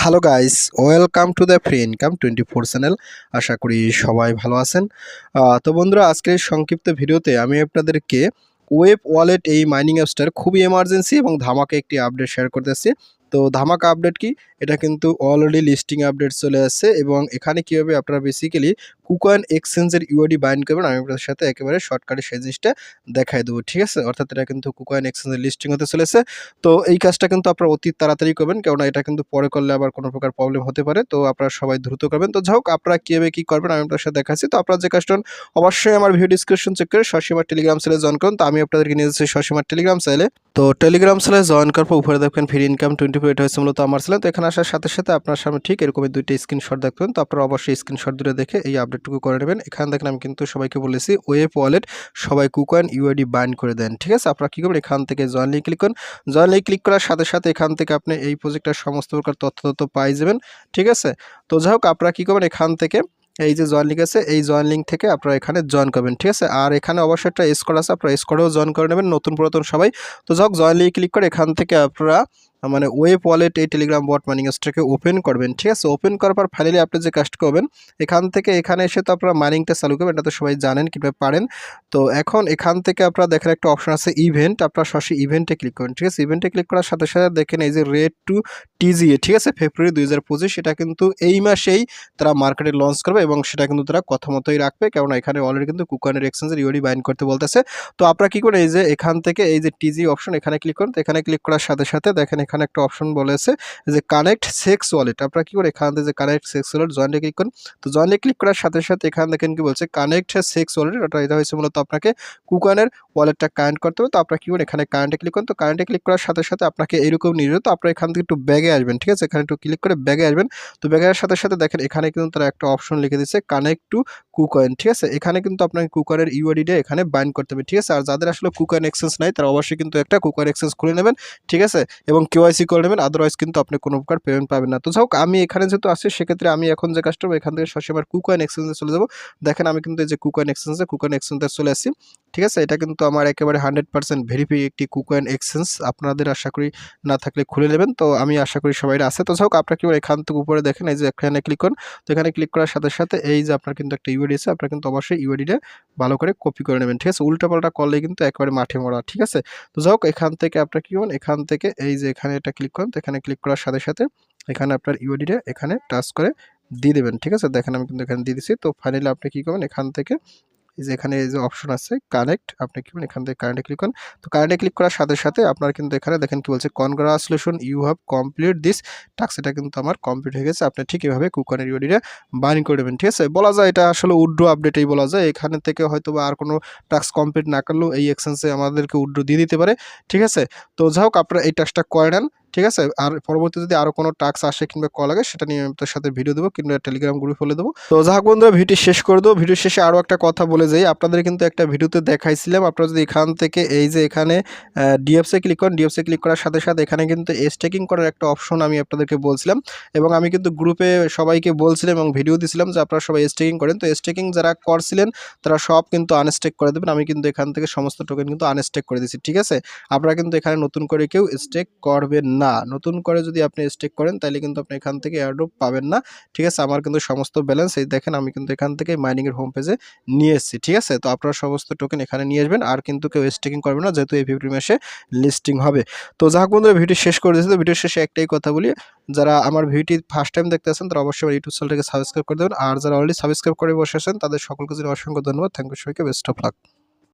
Hello guys welcome to the free income twenty four channel আশা করি সবাই ভালো আছেন। তো বন্ধুরা, আজকের সংক্ষিপ্ত ভিডিওতে আমি আপনাদেরকে ওয়েব ওয়ালেট এই মাইনিং অ্যাপসটার খুবই এমার্জেন্সি এবং ধামাকে একটি আপডেট শেয়ার করতেছি তো ধামাকা আপডেট কি? এটা কিন্তু অলরেডি লিস্টিং আপডেট চলে আসছে এবং এখানে কীভাবে আপনারা বেসিক্যালি কুকয়েন এক্সচেঞ্জের ইউআইডি বাইন্ড করবেন, আমি আপনাদের সাথে একেবারে শর্টকাটে সেই জিনিসটা দেখাই দেবো, ঠিক আছে? অর্থাৎ এটা কিন্তু কুকয়েন এক্সচেঞ্জের লিস্টিং হতে চলেছে। তো এই কাজটা কিন্তু আপনারা অতি তাড়াতাড়ি করবেন, কেননা এটা কিন্তু পরে করলে আবার কোনো প্রকার প্রবলেম হতে পারে। তো আপনারা সবাই দ্রুত করবেন। তো যাই হোক আপনারা কীভাবে কী করবেন, আমি আপনার সাথে দেখাচ্ছি। তো আপনারা যে কাজটা অবশ্যই আমার ভিডিও ডিসক্রিপশন চেক করে সসীমার টেলিগ্রাম সেলে জয়েন করুন। তো আমি আপনাদেরকে নিয়ে যাচ্ছি সসীমার টেলিগ্রাম সেলে তো টেলিগ্রাম চ্যানেলে জয়েন করার পর উপরে দেখবেন ফ্রি ইনকাম টোয়েন্টি এটা হচ্ছে মূলত আমার চ্যানেল তো এখানে আসার সাথে সাথে আপনার সামনে ঠিক এরকমই দুইটা স্ক্রিনশট দেখবেন তো আপনারা অবশ্যই স্ক্রিনশট দুটো দেখে এই আপডেটটুকু করে নেবেন। এখানে দেখেন আমি কিন্তু সবাইকে বলেছি ওয়েব ওয়ালেট সবাই কুকয়েন ইউআইডি বাইন্ড করে দেন, ঠিক আছে? আপনারা কী করবেন? এখান থেকে জয়েন লিঙ্ক ক্লিক করুন। জয়েন লিঙ্ক ক্লিক করার সাথে সাথে এখান থেকে আপনি এই প্রজেক্টের সমস্ত প্রকার তথ্য তথ্য পাই যাবেন, ঠিক আছে? তো যাই হোক, আপনারা কী করবেন? এখান থেকে এই যে জয়েন লিঙ্ক আছে, এই জয়েন লিঙ্ক থেকে আপনারা এখানে জয়েন করবেন, ঠিক আছে? আর এখানে অবশ্যই একটা স্কোর আছে, আপনারা স্কোরেও জয়েন করে নেবেন নতুন পুরাতন সবাই। তো যাই হোক জয়েন লিঙ্ক ক্লিক করে এখান থেকে আপনারা মানে ওয়েব ওয়ালেট এই টেলিগ্রাম বট মাইনিং অ্যাপসটাকে ওপেন করবেন, ঠিক আছে? ওপেন করার পর ফাইনালি আপনি যে কাজটা করবেন, এখান থেকে এখানে এসে তো আপনারা মাইনিংটা চালু করবেন, এটা তো সবাই জানেন কীভাবে পারেন। তো এখন এখান থেকে আপনারা দেখেন একটা অপশন আছে ইভেন্ট আপনারা সরাসরি ইভেন্টে ক্লিক করবেন ঠিক আছে? ইভেন্টে ক্লিক করার সাথে সাথে দেখেন এই যে রেড টু টিজিএ ঠিক আছে? ফেব্রুয়ারি দুই হাজার পঁচিশ সেটা কিন্তু এই মাসেই তারা মার্কেটে লঞ্চ করবে এবং সেটা কিন্তু তারা কথা মতোই রাখবে কারণ এখানে অলরেডি কিন্তু কুকানের এক্সচেঞ্জের ইউডি বাইন করতে বলতেছে। তো আপনারা কী করেন এই যে এখান থেকে এই যে টিজি অপশন এখানে ক্লিক করুন, তো এখানে ক্লিক করার সাথে সাথে দেখেন এখানে একটা অপশন বলেছে যে কানেক্ট সেক্স ওয়ালেট আপনারা কী করে এখান থেকে যে কানেক্ট সেক্স ওয়ালেট জয়েন্টে ক্লিক করুন, তো জয়েন্টে ক্লিক করার সাথে সাথে এখানে দেখেন কি বলছে কানেক্ট সেক্স ওয়ালেট ওটা এটা হয়েছে মূলত আপনাকে কুকানের ওয়ালেটটা কানেক্ট করতে হবে, তো আপনারা কী করেন এখানে কারেন্টে ক্লিক করুন, তো কারেন্টে ক্লিক করার সাথে সাথে আপনাকে এরকম নিয়ে তো আপনারা এখান থেকে একটু ব্যাগে আসবেন, ঠিক আছে? এখানে একটু ক্লিক করে ব্যাগে আসবেন, তো ব্যাগের সাথে সাথে দেখেন এখানে কিন্তু তারা একটা অপশন লিখে দিচ্ছে কানেক্ট টু কুকয়েন ঠিক আছে? এখানে কিন্তু আপনাকে কুকারের ইউআইডিটা এখানে বাইন্ড করতে হবে, ঠিক আছে? আর যাদের আসলে কুকয়েন এক্সচেঞ্জ নাই, তারা অবশ্যই কিন্তু একটা কুকার এক্সচেঞ্জ খুলে নেবেন, ঠিক আছে? এবং কেওয়াইসি করে নেবেন আদারওয়াইজ কিন্তু আপনি কোনো প্রকার পেমেন্ট পাবেন না। তো যাই হোক, আমি এখানে যেহেতু আসছি সেক্ষেত্রে আমি এখন যে কাজটা করব এখান থেকে আমার কুকয়েন এক্সচেঞ্জে চলে যাব। দেখেন, আমি কিন্তু এই যে কুকয়েন এক্সচেঞ্জে কুকয়েন এক্সচেঞ্জে চলে আসছি ঠিক আছে? এটা কিন্তু আমার একেবারে হান্ড্রেড পার্সেন্ট ভেরিফাই একটি কুকয়েন এক্সচেঞ্জ আপনাদের আশা করি না থাকলে খুলে নেবেন। তো আমি আশা করি সবাই আছে। তো যাই হোক, আপনার কি এখান থেকে উপরে দেখেন, এই যে এখানে ক্লিক করুন। তো এখানে ক্লিক করার সাথে সাথে এই যে আপনার কিন্তু একটা ইউআইডি আছে, আপনার কিন্তু অবশ্যই ইউআইডিটা ভালো করে কপি করে নেবেন। ঠিক আছে? উল্টাপাল্টা করলে কিন্তু একেবারে মাঠে মরা। ঠিক আছে? তো যাই হোক, এখান থেকে আপনার কি করুন এখান থেকে এই যে এখানে এটা ক্লিক করুন, তো এখানে ক্লিক করার সাথে সাথে এখানে আপনার ইউআইডিটা এখানে টাচ করে দিয়ে দেবেন, ঠিক আছে? দেখেন আমি কিন্তু এখানে দিয়ে দিচ্ছি তো ফাইনালি আপনি কী করবেন, এখান থেকে যে এখানে এই যে অপশন আছে কানেক্ট আপনি কি করবেন এখান থেকে কারেন্টে ক্লিক করেন। তো কারেন্টে ক্লিক করার সাথে সাথে আপনার কিন্তু এখানে দেখেন কি বলছে congratulation you have complete this task এটা কিন্তু আমার কমপ্লিট হয়ে গেছে। আপনি ঠিক এভাবে কুকানের ইউডিটা বাইন করে দেবেন ঠিক আছে? বলা যায় এটা আসলে উড্রো আপডেটেই বলা যায়। এখানে থেকে হয়তো বা আর কোনো টাস্ক কমপ্লিট না করলেও এই এক্সচেঞ্জে আমাদেরকে উড্রো দিয়ে দিতে পারে, ঠিক আছে? তো যাই হোক, আপনারা এই টাস্কটা করে নেন। ঠিক আছে? আর পরবর্তী যদি আরও কোনো টাস্ক আসে কিংবা কল লাগে, সেটা নিয়ে তার সাথে ভিডিও দেবো কিংবা টেলিগ্রাম গ্রুপে ফেলে দেবো। তো যাক বন্ধুরা ভিডিও শেষ করে দেবো। ভিডিও শেষে আরও একটা কথা বলে যাই। আপনাদের কিন্তু একটা ভিডিওতে দেখাইছিলাম। আপনারা যদি এখান থেকে এই যে এখানে ডিএফসে ক্লিক করেন ডিএফসে ক্লিক করার সাথে সাথে এখানে কিন্তু স্টেকিং করার একটা অপশন আমি আপনাদেরকে বলছিলাম। এবং আমি কিন্তু গ্রুপে সবাইকে বলছিলাম এবং ভিডিও দিছিলাম যে আপনারা সবাই স্টেকিং করেন। তো স্টেকিং যারা করছিলেন, তারা সব কিন্তু আনস্টেক করে দেবেন। আমি কিন্তু এখান থেকে সমস্ত টোকেন কিন্তু আনস্টেক করে দিচ্ছি ঠিক আছে? আপনারা কিন্তু এখানে নতুন করে কেউ স্টেক করবেন না, নতুন করে যদি আপনি স্টেক করেন, তাহলে কিন্তু আপনি এখান থেকে এয়ারড্রপ পাবেন না। ঠিক আছে? আমার কিন্তু সমস্ত ব্যালেন্স এই দেখেন, আমি কিন্তু এখান থেকে মাইনিংয়ের হোম পেজে নিয়ে এসেছি। ঠিক আছে? তো আপনারা সমস্ত টোকেন এখানে নিয়ে আসবেন, আর কিন্তু কেউ স্টেকিং করবে না, যেহেতু এই ফেব্রুয়ারি মাসে লিস্টিং হবে। তো যাক বন্ধুরা, ভিডিও শেষ করে দিয়েছি। তো ভিডিও শেষে একটাই কথা বলি, যারা আমার ভিডিওটি ফার্স্ট টাইম দেখতে আসেন তারা অবশ্যই ইউটিউব চ্যানেলটাকে সাবস্ক্রাইব করে দেবেন। আর যারা অলরেডি সাবস্ক্রাইব করে বসে বসেছেন তাদের সকলকে জন্য অসংখ্য ধন্যবাদ। থ্যাংক ইউ সবাইকে বেস্ট অফ লাক